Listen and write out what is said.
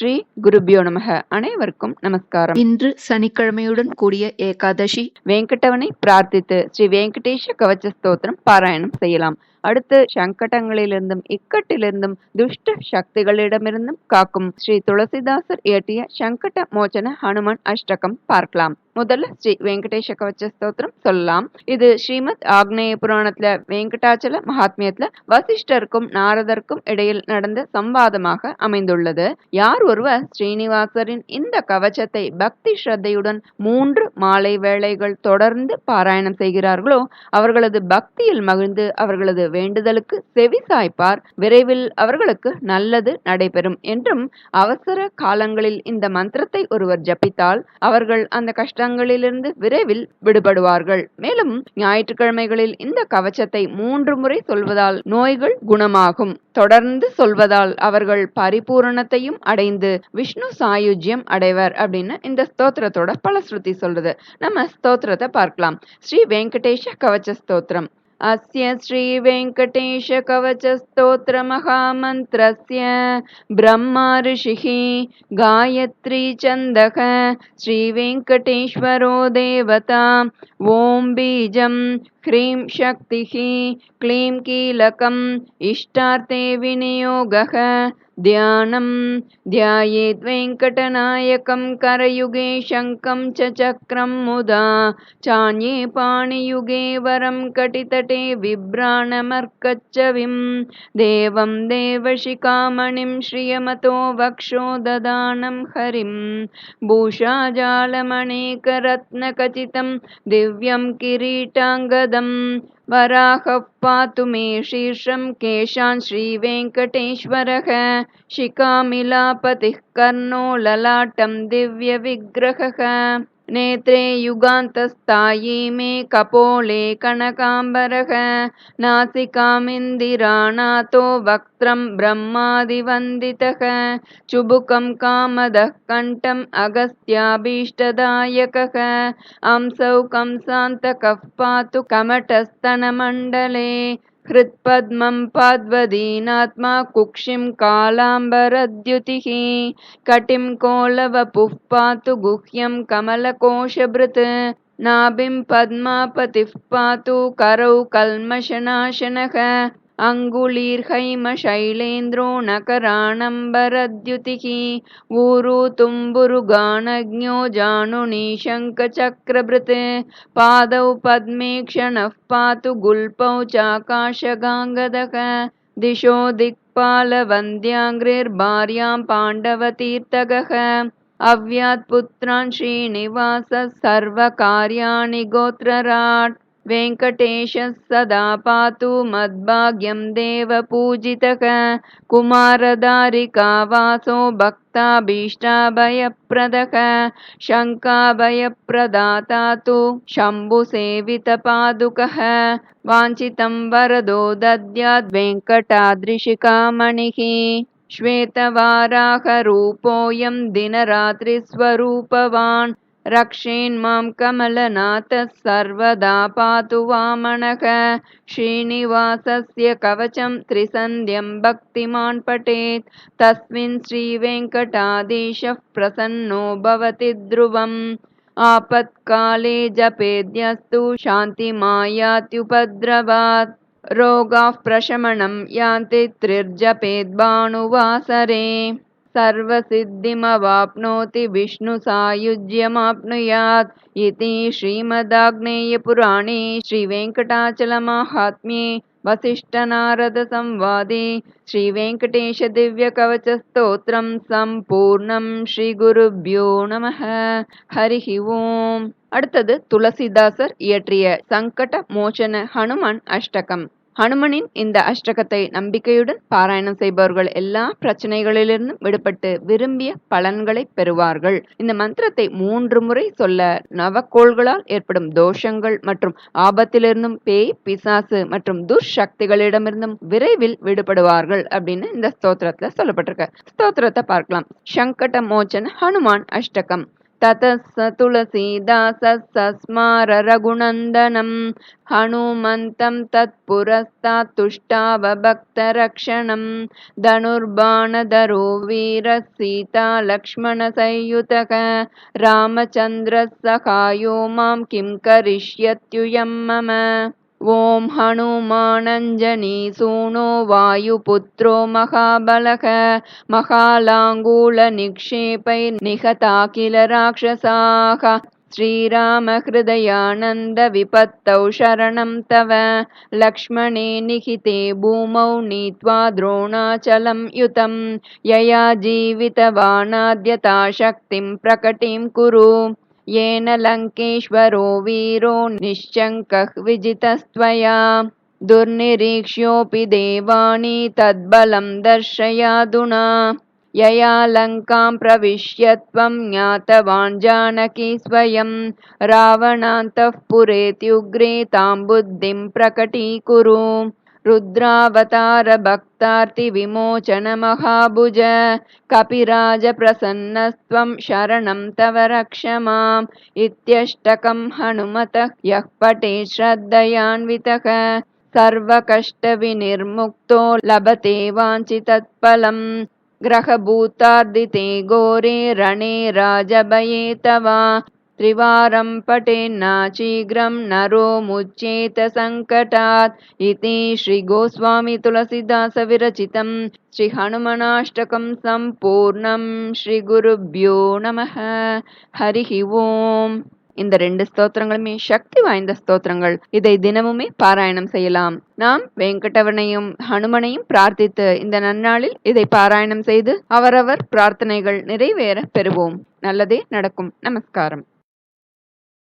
ஸ்ரீ குருபியோ நமக. அனைவருக்கும் நமஸ்காரம். இன்று சனிக்கிழமையுடன் கூடிய ஏகாதசி. வெங்கடவனை பிரார்த்தித்து ஸ்ரீ வெங்கடேஷ கவச்ச ஸ்தோத்திரம் பாராயணம் செய்யலாம். அடுத்து சங்கடங்களிலிருந்தும் இக்கட்டிலிருந்தும் துஷ்ட சக்திகளிடமிருந்தும் காக்கும் ஸ்ரீ துளசிதாசர் இயற்றிய சங்கட மோச்சன ஹனுமான் அஷ்டகம் பார்க்கலாம். முதல்ல ஸ்ரீ வெங்கடேஷ கவச்ச ஸ்தோத்திரம் சொல்லலாம். இது ஸ்ரீமத் ஆக்னேய புராணத்துல வெங்கடாச்சல மகாத்மியத்துல வசிஷ்டருக்கும் நாரதருக்கும் இடையில் நடந்த சம்வாதமாக அமைந்துள்ளது. யார் ஒருவர் ஸ்ரீனிவாசரின் இந்த கவச்சத்தை பக்தி ஸ்ரத்தையுடன் மூன்று மாலை வேளைகள் தொடர்ந்து பாராயணம் செய்கிறார்களோ அவர்களது பக்தியில் மகிழ்ந்து அவர்களது வேண்டுதலுக்கு செவி சாய்ப்பார். விரைவில் அவர்களுக்கு நல்லது நடைபெறும் என்றும் அவசர காலங்களில் இந்த மந்திரத்தை ஒருவர் ஜபித்தால் அவர்கள் அந்த கஷ்டங்களிலிருந்து விரைவில் விடுபடுவார்கள். மேலும் ஞாயிற்றுக்கிழமைகளில் இந்த கவச்சத்தை மூன்று முறை சொல்வதால் நோய்கள் குணமாகும். தொடர்ந்து சொல்வதால் அவர்கள் பரிபூரணத்தையும் அடைந்து விஷ்ணு சாயுஜ்யம் அடைவர் அப்படின்னு இந்த ஸ்தோத்திரத்தோட பலஸ்ருதி சொல்றது நம்ம ஸ்தோத்திரத்தை பார்க்கலாம் ஸ்ரீ வெங்கடேஷ கவச்ச ஸ்தோத்திரம் अस्य श्रीवेङ्कटेशकवचस्तोत्रमहामन्त्रस्य ब्रह्मा ऋषिः गायत्रीचन्दः श्रीवेङ्कटेश्वरो देवता ॐ बीजं ह्रीं शक्तिः क्लीं कीलकम् इष्टार्थे विनियोगः ध्यानं ध्यायेद्वेङ्कटनायकं करयुगे शङ्खं च चक्रं मुदा चान्ये पाणियुगे वरं कटितटे बिभ्राणमर्कच्चविं देवं देवशिखामणिं श्रियमतो वक्षो ददानं हरिं भूषाजालमणेकरत्नखचितं दिव्यं किरीटाङ्गदम् वराहः पातु मे शीर्षं केशान् श्रीवेङ्कटेश्वरः। शिखामिलापतिः कर्णो ललाटं दिव्यविग्रहः नेत्रे युगान्तस्थायी मे कपोले कनकाम्बरः नासिकामिन्दिरानाथो वक्त्रं ब्रह्मादिवन्दितः। चुबुकं कामदः कण्ठम् अगस्त्याभीष्टदायकः। अंसौ कंसान्तकः पातु कमटस्तनमण्डले हृत्पद्मं पाद्वदीनात्मा कुक्षिं कालाम्बरद्युतिः कटिं कोलवपुः पातु गुह्यं कमलकोशभृत् नाभिं पद्मापतिः पातु करौ कल्मषनाशनः अङ्गुलीर्हैमशैलेन्द्रो नकराणम्बरद्युतिः ऊरु पादौ पद्मे क्षणः पातु गुल्पौ चाकाशगाङ्गदः दिशो दिक्पालवन्द्याङ्घ्रिर्भार्यां पाण्डवतीर्थगः अव्यात्पुत्रान् श्रीनिवासः सर्वकार्याणि गोत्रराट् वेङ्कटेशः सदा पातु मद्भाग्यं देवपूजितः कुमारदारिकावासो भक्ताभीष्टाभयप्रदः। शङ्काभयप्रदाता तु शम्भुसेवितपादुकः। वाञ्छितं वरदो दद्याद् वेङ्कटाद्रिशिखामणिः श्वेतवाराहरूपोऽयं दिनरात्रिस्वरूपवान् रक्षेन्मां कमलनाथः सर्वदा पातु वामनः। श्रीनिवासस्य कवचं त्रिसन्ध्यं भक्तिमान् पठेत्। तस्मिन् श्रीवेङ्कटाधीशः प्रसन्नो भवति ध्रुवम्। आपत्काले जपेद्यस्तु शान्तिमायात्युपद्रवात्। रोगाः प्रशमनं यान्ति त्रिर्जपेद्भानुवासरे सर्वसिद्धिमवाप्नोति विष्णुसायुज्यमाप्नुयात् इति श्रीमदाग्नेयपुराणे श्रीवेङ्कटाचलमाहात्म्ये वसिष्ठनारदसंवादे श्रीवेङ्कटेशदिव्यकवचस्तोत्रं सम्पूर्णं ஸ்ரீகுருப்யோ நம ஹரிஹி ஓம் அடுத்தது துளசிதாசர் இயற்றிய சங்கட மோச்சன ஹனுமான் அஷ்டகம் ஹனுமனின் இந்த அஷ்டகத்தை நம்பிக்கையுடன் பாராயணம் செய்பவர்கள் எல்லா பிரச்சனைகளிலிருந்தும் விடுபட்டு விரும்பிய பலன்களை பெறுவார்கள். இந்த மந்திரத்தை மூன்று முறை சொல்ல நவக்கோள்களால் ஏற்படும் தோஷங்கள் மற்றும் ஆபத்திலிருந்தும் பேய் பிசாசு மற்றும் துர்சக்திகளிடமிருந்தும் விரைவில் விடுபடுவார்கள் அப்படின்னு இந்த ஸ்தோத்திரத்துல சொல்லப்பட்டிருக்கு. ஸ்தோத்திரத்தை பார்க்கலாம். சங்கட மோச்சன் ஹனுமான் அஷ்டகம். ततः स तुलसीदासः सस्मार रघुनन्दनं हनुमन्तं तत्पुरस्तात् तुष्टावभक्तरक्षणं धनुर्बाणधरो वीरः सीतालक्ष्मणसंयुतः रामचन्द्रः सखायो मां किं करिष्यत्युयं मम ॐ हनुमानञ्जनीसूनो वायुपुत्रो महाबलः महालाङ्गूलनिक्षेपैर्निहता किल राक्षसाः श्रीरामहृदयानन्दविपत्तौ शरणं तव लक्ष्मणे निहिते भूमौ नीत्वा द्रोणाचलं युतं यया जीवितवानाद्यता शक्तिं प्रकटिं कुरु येन लङ्केश्वरो वीरो निश्शङ्कः विजितस्त्वया। दुर्निरीक्ष्योऽपि देवानि तद्बलं दर्शयादुना। यया लङ्कां प्रविश्य त्वं ज्ञातवान् जानकी स्वयं। रावणान्तःपुरेत्युग्रे तां बुद्धिं प्रकटीकुरु रुद्रावतारभक्तार्तिविमोचनमहाभुज। कपिराजप्रसन्नस्त्वं शरणं तव रक्ष माम्। इत्यष्टकं हनुमतः यः पठेत् श्रद्धयान्वितः। सर्वकष्टविनिर्मुक्तो लभते वाञ्छितत्फलम्। ग्रहभूतार्दिते घोरे रणे राजभये तव त्रिवारं पठेन्नाशीघ्रं नरो मुच्येत सङ्कटात् इति श्रीगोस्वामी तुलसीदासविरचितं श्रीहनुमनाष्टकं सम्पूर्णं ஸ்ரீகுருப்யோ நமः ஹரிஹி ஓம் இந்த ரெண்டு ஸ்தோத்திரங்களுமே சக்தி வாய்ந்த ஸ்தோத்திரங்கள் இதை தினமுமே பாராயணம் செய்யலாம் நாம் வெங்கடவனையும் ஹனுமனையும் பிரார்த்தித்து இந்த நன்னாளில் இதை பாராயணம் செய்து அவரவர் பிரார்த்தனைகள் நிறைவேற பெறுவோம் நல்லதே நடக்கும் நமஸ்காரம்